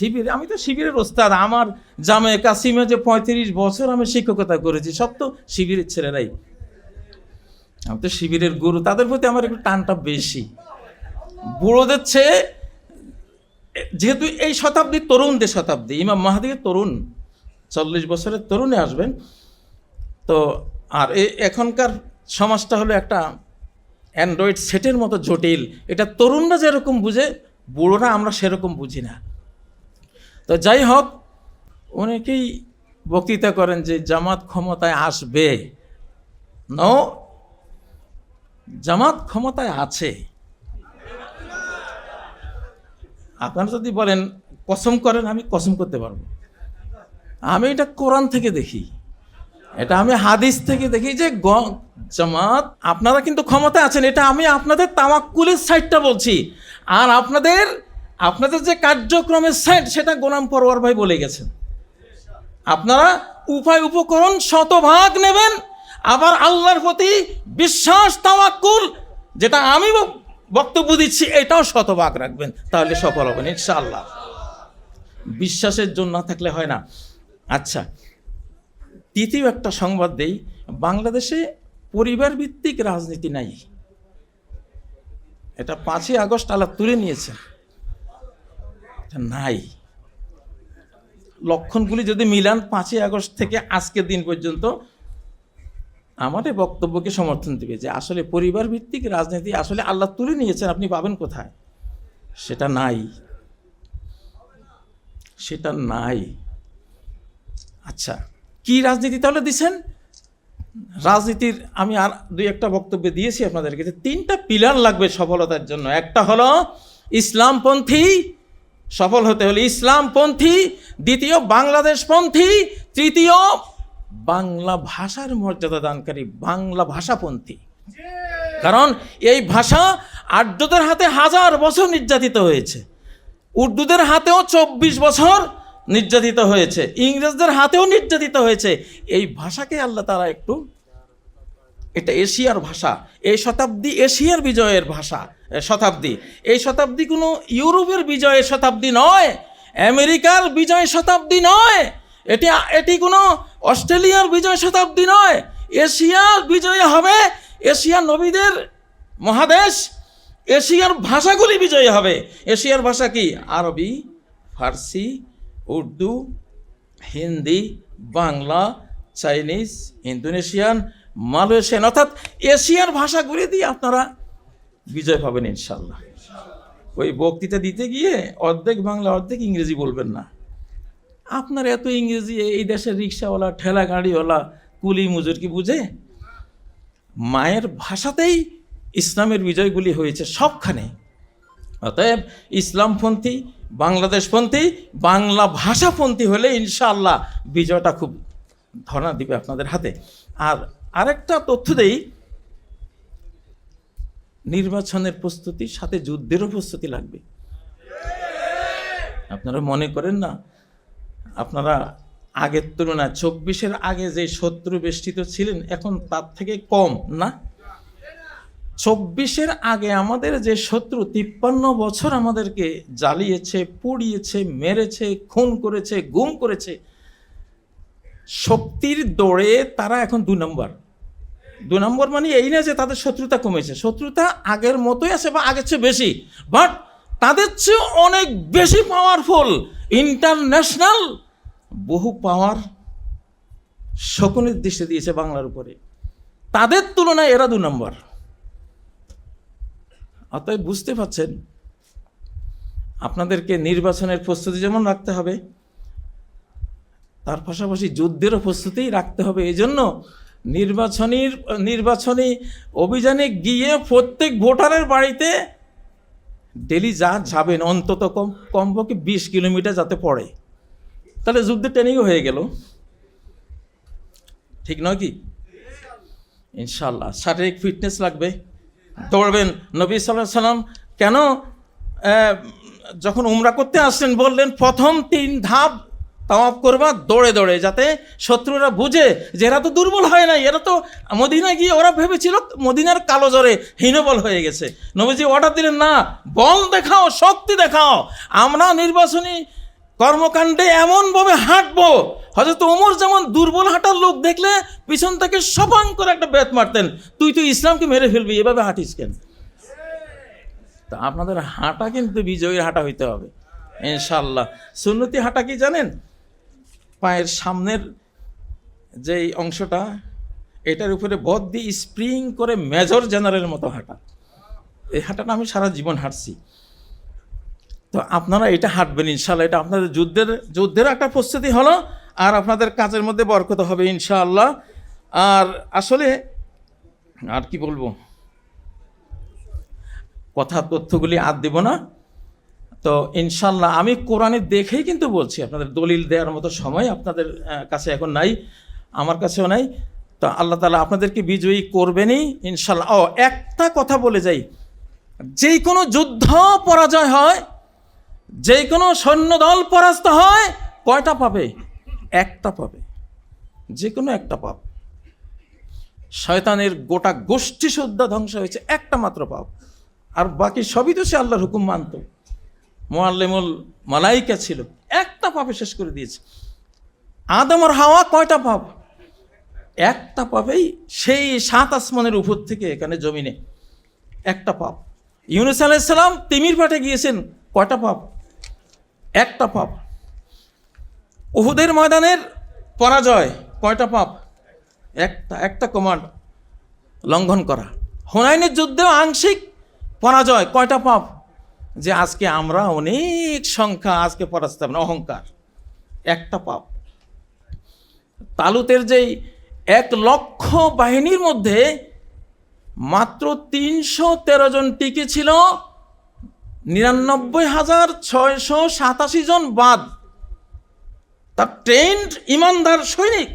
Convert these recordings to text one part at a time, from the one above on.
শিবির, আমি তো শিবিরের ওস্তাদ, আমার জামে কাসিমে যে পঁয়ত্রিশ বছর আমি শিক্ষকতা করেছি, সব তো শিবিরের ছেলেরাই। আমি তো শিবিরের গুরু, তাদের প্রতি আমার একটু টানটা বেশি। বুড়োদের চেয়ে, যেহেতু এই শতাব্দী তরুণদের শতাব্দী, ইমাম মাহাদিকে তরুণ, চল্লিশ বছরের তরুণে আসবেন। তো আর এখনকার সমাজটা হলো একটা অ্যান্ড্রয়েড সেটের মতো জটিল। এটা তরুণরা যেরকম বুঝে, বুড়োরা আমরা সেরকম বুঝি না। তো যাই হোক, অনেকেই বক্তৃতা করেন যে জামাত ক্ষমতায় আসবে। ন, জামাত ক্ষমতায় আছে। আপনারা যদি বলেন, কসম করেন, আমি কসম করতে পারব। আমি এটা কোরআন থেকে দেখি। এটা আমি হাদিস থেকে দেখি যে জামাত, আপনারা কিন্তু ক্ষমতা আছেন। এটা আমি আপনাদের তামাক্কুলের সাইডটা বলছি। আর আপনাদের আপনাদের যে কার্যক্রমের সাইড সেটা গোলাম পরোয়ার ভাই বলে গেছেন। আপনারা উপায় উপকরণ শতভাগ নেবেন, আবার আল্লাহর প্রতি বিশ্বাস, তাওয়াক্কুল, যেটা আমি বক্তব্য দিচ্ছি, এটাও শতভাগ রাখবেন, তাহলে সফল হবেন, ইনশাআল্লাহ। বিশ্বাসের জন্য না থাকলে হয় না। আচ্ছা তৃতীয় একটা সংবাদ দেই, বাংলাদেশে পরিবার ভিত্তিক রাজনীতি নাই। এটা পাঁচই আগস্ট আলাপ তুলে নিয়েছে। নাই। লক্ষণগুলি যদি মিলান, পাঁচই আগস্ট থেকে আজকের দিন পর্যন্ত আমাদের বক্তব্যকে সমর্থন দেবে যে আসলে পরিবার ভিত্তিক রাজনীতি আসলে আল্লাহ তুলে নিয়েছেন, আপনি পাবেন কোথায়? সেটা নাই। সেটা নাই। আচ্ছা কি রাজনীতি তাহলে দিছেন? রাজনীতির আমি আর দুই একটা বক্তব্য দিয়েছি আপনাদেরকে যে তিনটা পিলার লাগবে সফলতার জন্য। একটা হলো ইসলামপন্থী সফল হতে হলে ইসলামপন্থী, দ্বিতীয় বাংলাদেশপন্থী, তৃতীয় বাংলা ভাষার মর্যাদা দানকারী বাংলা ভাষাপন্থী। কারণ এই ভাষা আর্যদের হাতে হাজার বছর নির্যাতিত হয়েছে। উর্দুদের হাতেও চব্বিশ বছর নির্যাতিত হয়েছে। ইংরেজদের হাতেও নির্যাতিত হয়েছে। এই ভাষাকে আল্লাহ তারা একটু এটা এশিয়ার ভাষা। এই শতাব্দী এশিয়ার বিজয়ের ভাষা শতাব্দী। এই শতাব্দী কোনো ইউরোপের বিজয়ের শতাব্দী নয়, আমেরিকার বিজয় শতাব্দী নয়, এটি এটি কোনো অস্ট্রেলিয়ার বিজয় শতাব্দী নয়, এশিয়ার বিজয় হবে, এশিয়ার নবীদের মহাদেশ, এশিয়ার ভাষাগুলি বিজয়ী হবে। এশিয়ার ভাষা কি? আরবি, ফার্সি, Urdu, Hindi, Bangla, Chinese, Indonesian Malaysian. অর্থাৎ এশিয়ার ভাষাগুলি দিয়ে আপনারা বিজয় পাবেন ইনশাল্লাহ ওই বক্তৃতা দিতে গিয়ে অর্ধেক বাংলা, অর্ধেক ইংরেজি বলবেন না। আপনার এত ইংরেজি, এই দেশের রিক্সাওয়ালা, ঠেলা গাড়িওয়ালা, কুলি মজুর কি বুঝে? মায়ের ভাষাতেই ইসলামের বিজয়গুলি হয়েছে সবখানে। অতএব ইসলামপন্থী, বাংলাদেশপন্থী, বাংলা ভাষাপন্থী হলে ইনশাআল্লাহ বিজয়টা খুব ধরা দিবে আপনাদের হাতে। আর আরেকটা তথ্য দেই। নির্বাচনের প্রস্তুতি, সাথে যুদ্ধেরও প্রস্তুতি লাগবে। আপনারা মনে করেন না? আপনারা আগের তুলনায় চব্বিশের আগে যে শত্রু বেষ্টিত ছিলেন, এখন তার থেকে কম, না? চব্বিশের আগে আমাদের যে শত্রু, তিপ্পান্ন বছর আমাদেরকে জ্বালিয়েছে, পুড়িয়েছে, মেরেছে, খুন করেছে, গুম করেছে, শক্তির দৌড়ে তারা এখন দু নম্বর। দু নম্বর মানে এই না যে তাদের শত্রুতা কমেছে। শত্রুতা আগের মতোই আছে বা আগের চেয়ে বেশি। বাট তাদের চেয়ে অনেক বেশি পাওয়ারফুল ইন্টারন্যাশনাল বহু পাওয়ার শকুনের দৃষ্টি দিয়েছে বাংলার উপরে। তাদের তুলনায় এরা দু নম্বর। অতএব বুঝতে পারছেন? আপনাদেরকে নির্বাচনের প্রস্তুতি যেমন রাখতে হবে, তার পাশাপাশি যুদ্ধেরও প্রস্তুতি রাখতে হবে। এই জন্য নির্বাচনীর, নির্বাচনী অভিযানে গিয়ে প্রত্যেক ভোটারের বাড়িতে ডেলি যা যাবেন অন্তত কম, কমপক্ষে বিশ কিলোমিটার যাতে পড়ে। তাহলে যুদ্ধের ট্রেনিংও হয়ে গেল। ঠিক নয় কি? ইনশাল্লাহ শারীরিক ফিটনেস লাগবে। দৌড়বেন নবী সাল্লাহ সাল্লাম। কেন? যখন উমরা করতে আসলেন, বললেন, প্রথম তিন ধাপ তাওয়াপ করবা, দৌড়ে দৌড়ে, যাতে শত্রুরা বুঝে যে এরা তো দুর্বল হয় না এরা তো মদিনায় গিয়ে ওরা ভেবেছিল মদিনার কালো জ্বরে হীনবল হয়ে গেছে। নবীজি অর্ডার দিলেন, না, বল দেখাও, শক্তি দেখাও, আমরা নির্বাচনী কর্মকাণ্ডে এমনভাবে হাঁটবো। হয়তো ওমর যেমন দুর্বল হাঁটার লোক দেখলে পিছন থেকে সপাং করে একটা বেত মারতেন, তুই তুই ইসলামকে মেরে ফেলবি, এভাবে হাঁটিস কেন? তা আপনাদের হাঁটা কিন্তু বিজয়ীর হাঁটা হইতে হবে ইনশাল্লাহ সুন্নতি হাঁটা কি জানেন? পায়ের সামনের যেই অংশটা, এটার উপরে বদ দিয়ে স্প্রিং করে মেজর জেনারেলের মতো হাঁটা। এই হাঁটাটা আমি সারা জীবন হাঁটছি। তো আপনারা এটা হাঁটবেন ইনশাল্লাহ এটা আপনাদের যুদ্ধের যুদ্ধের একটা প্রস্তুতি হলো, আর আপনাদের কাজের মধ্যে বরকত হবে, ইনশাআল্লাহ। আর আসলে, আর কি বলব? কথা তথ্যগুলি আর দেব না। তো ইনশাল্লাহ আমি কোরআনে দেখেই কিন্তু বলছি, আপনাদের দলিল দেওয়ার মতো সময় আপনাদের কাছে এখন নাই, আমার কাছেও নাই। তো আল্লাহ তালা আপনাদেরকে বিজয়ী করবেনই ইনশাল্লাহ। ও, একটা কথা বলে যাই যেই কোনো যুদ্ধ পরাজয় হয় যে কোনো সৈন্যদল পরাস্ত হয়, কয়টা পাবে? একটা পাবে। যে কোনো একটা পাপ। শয়তানের গোটা গোষ্ঠী শুদ্ধ ধ্বংস হয়েছে, একটা মাত্র পাপ। আর বাকি সবই তো সে আল্লাহর হুকুম মানত। মোয়াল্লেমুল মালাইকা ছিল। একটা পাপে শেষ করে দিয়েছে। আদম আর হাওয়া কয়টা পাপ? একটা পাপেই সেই সাত আসমানের উপর থেকে এখানে জমিনে একটা পাপ। ইউনুস আলাইসাল্লাম তিমির পাঠে গিয়েছেন, কয়টা পাপ? একটা পাপ। উহুদের ময়দানের পরাজয়, কয়টা পাপ? একটা একটা কমান্ড লঙ্ঘন করা। হুনাইনের যুদ্ধেও আংশিক পরাজয়, কয়টা পাপ? যে আজকে আমরা অনেক সংখ্যা আজকে পরাস্ত না, অহংকার। একটা পাপ। তালুতের যেই এক লক্ষ বাহিনীর মধ্যে মাত্র তিনশো তেরো জন টিকে ছিল নিরানব্বই হাজার ছয়শো সাতাশি জন বাদ। তার ট্রেন্ড ইমানদার সৈনিক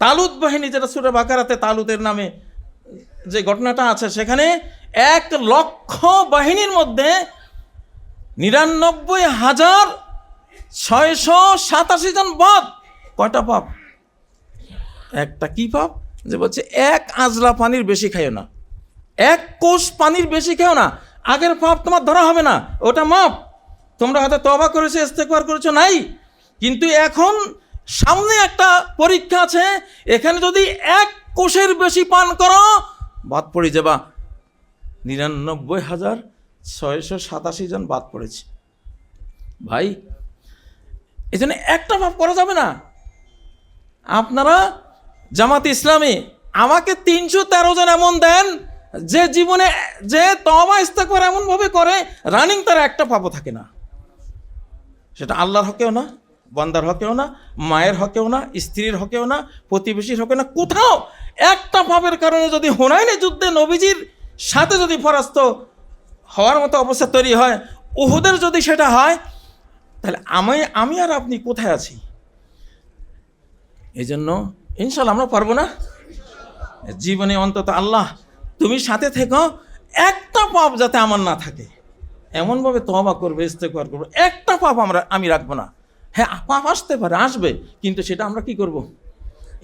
তালুত বাহিনী যেটা সুরে বাকারাতে তালুতের নামে যে ঘটনাটা আছে সেখানে এক লক্ষ বাহিনীর মধ্যে নিরানব্বই হাজার ছয়শো সাতাশি জন বাদ। কয়টা পাপ? একটা কি পাপ? যে বলছে, এক আজলা পানির বেশি খাইও না। এক কোষ পানির বেশি খেও না। আগের পাপ তোমার ধরা হবে না। ওটা মাপ। তোমরা হয়তো তবা করেছ ইস্তেকবার করেছ, নাই। কিন্তু এখন সামনে একটা পরীক্ষা আছে। এখানে যদি এক কোষের বেশি পান করো, বাদ পড়ে যাবা। নিরানব্বই হাজার ছয়শো সাতাশি জন বাদ পড়েছে। ভাই, এই জন্য একটা পাপ করা যাবে না। আপনারা জামাত ইসলামী, আমাকে তিনশো তেরো জন এমন দেন যে জীবনে, যে তবা ইস্তাকবার এমনভাবে করে রানিং তার একটা পাপও থাকে না। সেটা আল্লাহর হকেও না, বন্দার হকেও না, মায়ের হকেও না, স্ত্রীর হকেও না, প্রতিবেশীর হকেও না, কোথাও একটা পাপের কারণে যদি হোনাইনে যুদ্ধে নবীজির সাথে যদি পরাস্ত হওয়ার মতো অবস্থা তৈরি হয়, উহুদের যদি সেটা হয়, তাহলে আমি আমি আর আপনি কোথায় আছি? এই জন্য ইনশাল্লাহ আমরা পারব না। জীবনে অন্তত আল্লাহ, তুমি সাথে থেকো, একটা পাপ যাতে আমার না থাকে। এমনভাবে তবা করবে ইস্তেকবার করব, একটা পাপ আমরা, আমি রাখব না। হ্যাঁ পাপ আসতে পারে, আসবে, কিন্তু সেটা আমরা কি করব?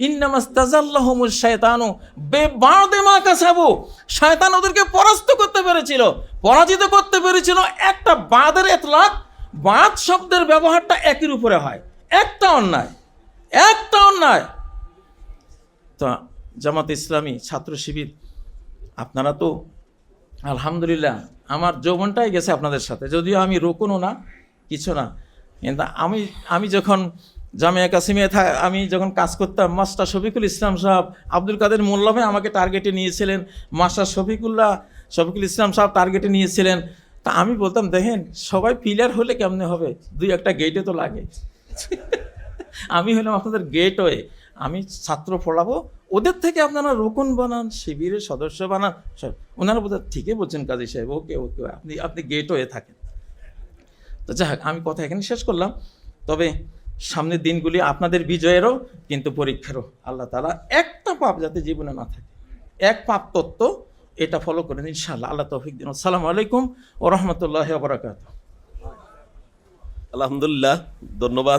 ইন্নামাস্তাজাল্লাহমুল শয়তানু বেবাদে মা কাসাবু শয়তান ওদেরকে পরাস্ত করতে পেরেছিল। পরাজিত করতে পেরেছিল একটা বাদের এতলাক। বাঁধ শব্দের ব্যবহারটা একের উপরে হয়। একটা অন্যায়। একটা অন্যায়। তো জামাত ইসলামী, ছাত্র শিবির, আপনারা তো, আলহামদুলিল্লাহ, আমার যৌবনটাই গেছে আপনাদের সাথে। যদিও আমি রোকনও না, কিছু না। কিন্তু আমি আমি যখন জামিয়া কাসিমে আমি যখন কাজ করতাম, মাস্টার শফিকুল ইসলাম সাহেব, আব্দুল কাদের মোল্লামে আমাকে টার্গেটে নিয়েছিলেন। মাস্টার শফিকুল্লাহ শফিকুল ইসলাম সাহেব টার্গেটে নিয়েছিলেন। তা আমি বলতাম, দেখেন, সবাই পিলার হলে কেমনে হবে? দুই একটা গেটে তো লাগে। আমি হলাম আপনাদের গেটওয়ে আমি ছাত্র পড়াবো। ওদের থেকে আপনারা রোকন বানান, শিবিরের সদস্য বানান। ওনারা বোধহয় ঠিকই বলছেন, কাজী সাহেব। ওকে ওকে, আপনি আপনি গেটওয়ে থাকেন। তো যাই হোক, আমি কথা এখানে শেষ করলাম। তবে সামনের দিনগুলি আপনাদের বিজয়েরও, কিন্তু পরীক্ষারও। আল্লাহ তালা একটা পাপ যাতে জীবনে না থাকে। এক পাপ তত্ত্ব এটা ফলো করেন ইনশাআল্লাহ। আল্লাহ তৌফিক দিন। আসসালামু আলাইকুম ও রহমতুল্লাহ বরাকাত আলহামদুলিল্লাহ ধন্যবাদ।